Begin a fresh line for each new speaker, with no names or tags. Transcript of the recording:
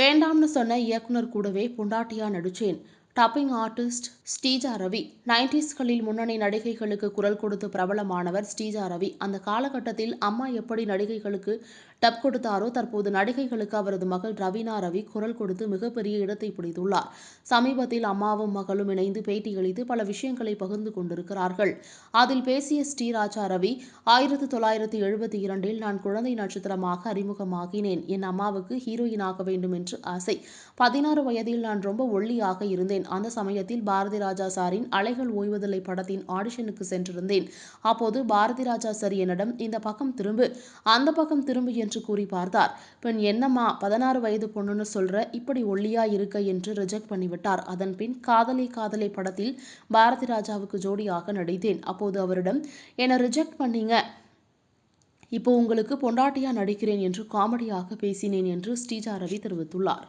வேண்டாம்னு சொன்ன இயக்குனர் கூடவே பொண்டாட்டியா நடிச்சேன். டப்பிங் ஆர்டிஸ்ட் ஸ்ரீஜா ரவி நைன்டிஸ்களில் முன்னணி நடிகைகளுக்கு குரல் கொடுத்து பிரபலமானவர் ஸ்ரீஜா ரவி. அந்த காலகட்டத்தில் அம்மா எப்படி நடிகைகளுக்கு டப் கொடுத்தாரோ தற்போது நடிகைகளுக்கு அவரது மகள் ரவீனா ரவி குரல் கொடுத்து மிகப்பெரிய இடத்தை பிடித்துள்ளார். சமீபத்தில் அம்மாவும் மகளும் இணைந்து பேட்டியளித்து பல விஷயங்களை பகிர்ந்து கொண்டிருக்கிறார்கள். அதில் பேசிய ஸ்ரீராஜா ரவி ஆயிரத்தி தொள்ளாயிரத்தி எழுபத்தி இரண்டில் நான் குழந்தை நட்சத்திரமாக அறிமுகமாகினேன். என் அம்மாவுக்கு ஹீரோயினாக வேண்டும் என்று ஆசை. பதினாறு வயதில் நான் ரொம்ப ஒல்லியாக இருந்தேன். அந்த சமயத்தில் பாரதி ராஜா சாரின் அலைகள் ஓய்வதில்லை படத்தின் ஆடிஷனுக்கு சென்றிருந்தேன். அப்போது பாரதி ராஜா சார் என்னிடம் இந்த பக்கம் திரும்பு. அந்த பக்கம் திரும்பு என்று கூறி பார்த்தார். பின் என்னம்மா பதினாறு வயது பொண்ணுன்னு சொல்ற? இப்படி ஒல்லியா இருக்க? என்று ரிஜெக்ட் பண்ணிவிட்டார். அதன் பின் காதலி காதலி படத்தில் பாரதி ராஜாவுக்கு ஜோடியாக நடித்தேன். அப்போது அவரிடம் என்னை ரிஜெக்ட் பண்ணீங்க. இப்போ உங்களுக்கு பொண்டாட்டியா நடிக்கிறேன் என்று காமெடியாக பேசினேன் என்று ஸ்ரீஜா ரவி தெரிவித்துள்ளார்.